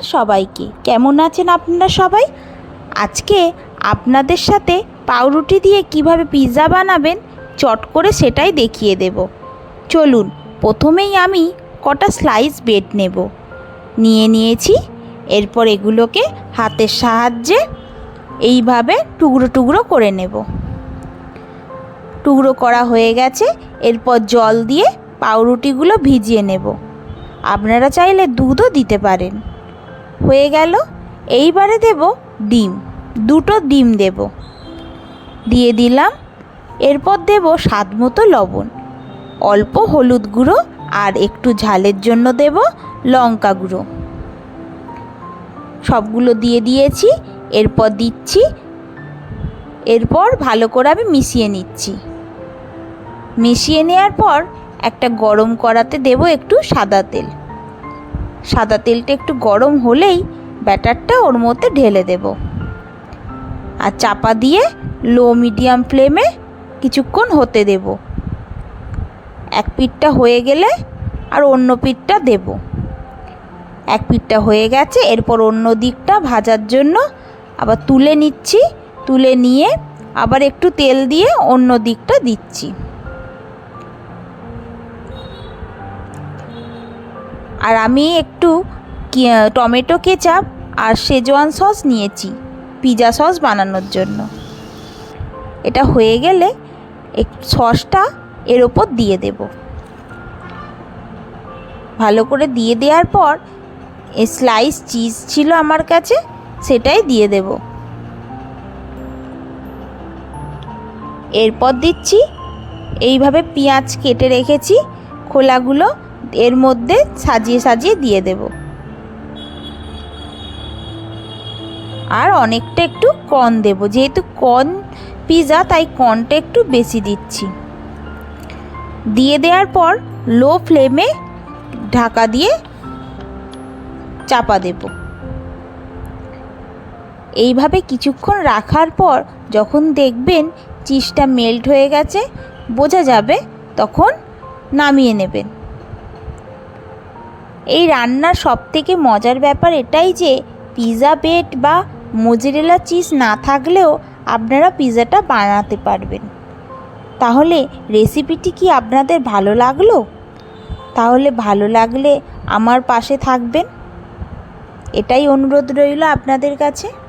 সবাইকে। কেমন আছেন আপনারা সবাই? আজকে আপনাদের সাথে পাউরুটি দিয়ে কীভাবে পিৎজা বানাবেন চট করে সেটাই দেখিয়ে দেব। চলুন, প্রথমেই আমি কটা স্লাইস ব্রেড নেব। নিয়ে নিয়েছি, এরপর এগুলোকে হাতের সাহায্যে এইভাবে টুকরো টুকরো করে নেব। টুকরো করা হয়ে গেছে, এরপর জল দিয়ে পাউরুটিগুলো ভিজিয়ে নেব। আপনারা চাইলে দুধও দিতে পারেন। হয়ে গেল। এইবারে দেব ডিম, দুটো ডিম দেব। দিয়ে দিলাম। এরপর দেব স্বাদ মতো লবণ। অল্প হলুদ গুঁড়ো আর একটু ঝালের জন্য দেব লঙ্কা গুঁড়ো। সবগুলো দিয়ে দিয়েছি, এরপর দিচ্ছি। এরপর ভালো করে আমি মিশিয়ে নিচ্ছি। মিশিয়ে নেওয়ার পর একটা গরম করাতে দেব একটু সাদা তেল। সাদা তেলটা একটু গরম হলেই ব্যাটারটা ওর মধ্যে ঢেলে দেব। আর চাপা দিয়ে লো মিডিয়াম ফ্লেমে কিছুক্ষণ হতে দেব। এক পিঠটা হয়ে গেলে আর অন্য পিঠটা দেব। এক পিঠটা হয়ে গেছে, এরপর অন্য দিকটা ভাজার জন্য আবার তুলে নিচ্ছি, তুলে নিয়ে আবার একটু তেল দিয়ে অন্য দিকটা দিচ্ছি। আর আমি একটু টমেটো কেচাপ আর শেজওয়ান সস নিয়েছি, পিজা সস বানানোর জন্য। এটা হয়ে গেলে সসটা এর ওপর দিয়ে দেব। ভালো করে দিয়ে দেওয়ার পর স্লাইস চিজ ছিল আমার কাছে, সেটাই দিয়ে দেব। এরপর দিচ্ছি, এইভাবে পেঁয়াজ কেটে রেখেছি, খোলাগুলো এর মধ্যে সাজিয়ে সাজিয়ে দিয়ে দেব। আর অনেকটা একটু কর্ন দেব, যেহেতু কর্ন পিৎজা তাই কর্নটা একটু বেশি দিচ্ছি। দিয়ে দেওয়ার পর লো ফ্লেমে ঢাকা দিয়ে চাপা দেব। এইভাবে কিছুক্ষণ রাখার পর যখন দেখবেন চিজটা মেল্ট হয়ে গেছে, বোঝা যাবে, তখন নামিয়ে নেবেন। এই রান্নার সবথেকে মজার ব্যাপার এটাই যে পিৎজা বেড বা মোজেরেলা চিজ না থাকলেও আপনারা পিৎজাটা বানাতে পারবেন। তাহলে রেসিপিটি কি আপনাদের ভালো লাগল? তাহলে ভালো লাগলে আমার পাশে থাকবেন। এটাই অনুরোধ রইল আপনাদের কাছে।